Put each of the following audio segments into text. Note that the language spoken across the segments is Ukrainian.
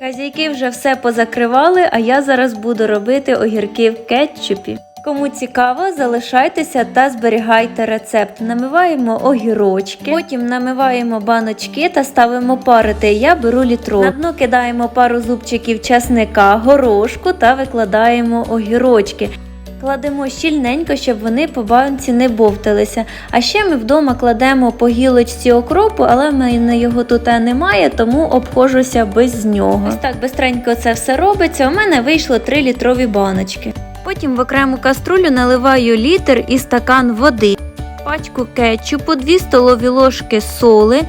Хазяйки вже все позакривали, а я зараз буду робити огірки в кетчупі. Кому цікаво, залишайтеся та зберігайте рецепт. Намиваємо огірочки, потім намиваємо баночки та ставимо парити. Я беру літро. На дно кидаємо пару зубчиків часника, горошку та викладаємо огірочки. Кладемо щільненько, щоб вони по банці не бовталися. А ще ми вдома кладемо по гілочці окропу, але в мене його тут немає, тому обходжуся без нього. Ось так бистренько це все робиться. У мене вийшло 3 літрові баночки. Потім в окрему каструлю наливаю літр і стакан води, пачку кетчупу, 2 столові ложки соли,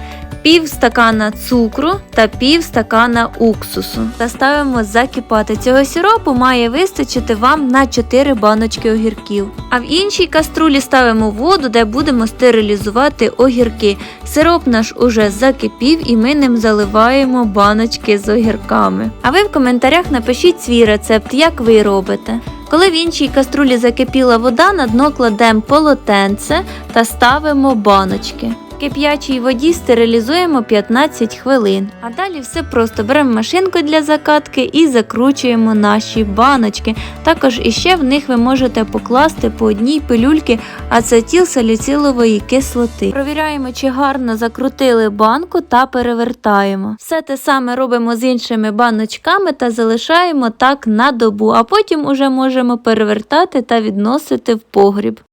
пів стакана цукру та пів стакана уксусу. Та ставимо закипати. Цього сиропу має вистачити вам на 4 баночки огірків. А в іншій каструлі ставимо воду, де будемо стерилізувати огірки. Сироп наш уже закипів і ми ним заливаємо баночки з огірками. А ви в коментарях напишіть свій рецепт, як ви робите. Коли в іншій каструлі закипіла вода, на дно кладемо полотенце та ставимо баночки. Кип'ячій воді стерилізуємо 15 хвилин. А далі все просто беремо машинку для закатки і закручуємо наші баночки. Також іще в них ви можете покласти по одній пилюльки ацетилсаліцилової кислоти. Провіряємо, чи гарно закрутили банку та перевертаємо. Все те саме робимо з іншими баночками та залишаємо так на добу, а потім уже можемо перевертати та відносити в погріб.